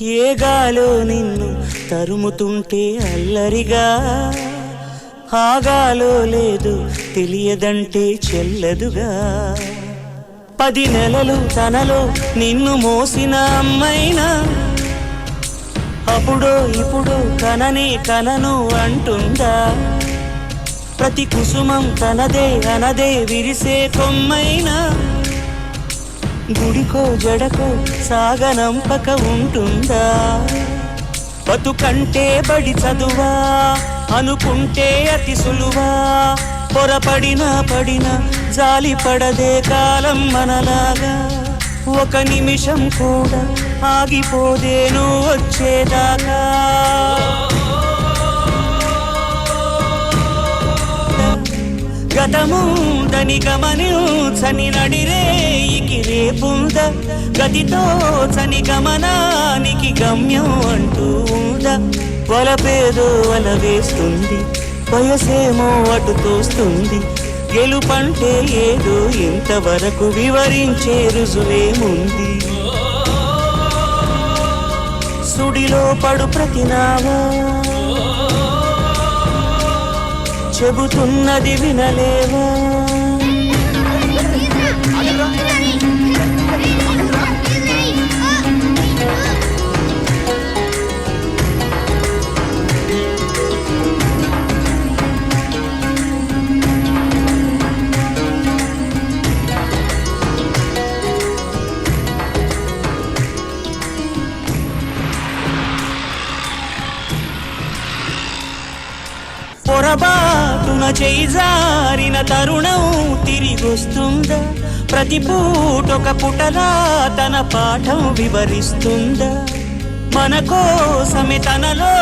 ఏగాలో నిన్ను తరుముతుంటే అల్లరిగా? ఆగాలో లేదు తెలియదంటే చెల్లదుగా? పది నెలలు తనలో నిన్ను మోసిన అమ్మైనా? అప్పుడో ఇప్పుడు కననే కనను అంటుందా? ప్రతి కుసుమం తనదే అనదే విరిసే కొమ్మైనా? గుడికో జడకో సాగనంపక ఉంటుందా? బతుకంటే బడి చదువా అనుకుంటే అతి సులువా? పొరపడినా పడినా జాలి పడదే కాలం మనలాగా. ఒక నిమిషం కూడా ఆగిపోదే నువ్వు వచ్చేదాకా. గతముందని గమనించని నడిరేయికి రేపుంద. గతితో చని గమనానికి గమ్యం అంటూ ఉందా. వలపేదో వల వేస్తుంది వయసేమో అటు తోస్తుంది. గెలుపంటే ఏదో ఇంతవరకు వివరించే రుజువేముంది. సుడిలో పడు ప్రతినావా చెబుతున్నది వినలేవా? పొరబాటున చేయి తరుణం తిరిగొస్తుందా? ప్రతి పూటొక పుటలా తన పాఠం వివరిస్తుందా? మన కోసమే తనలో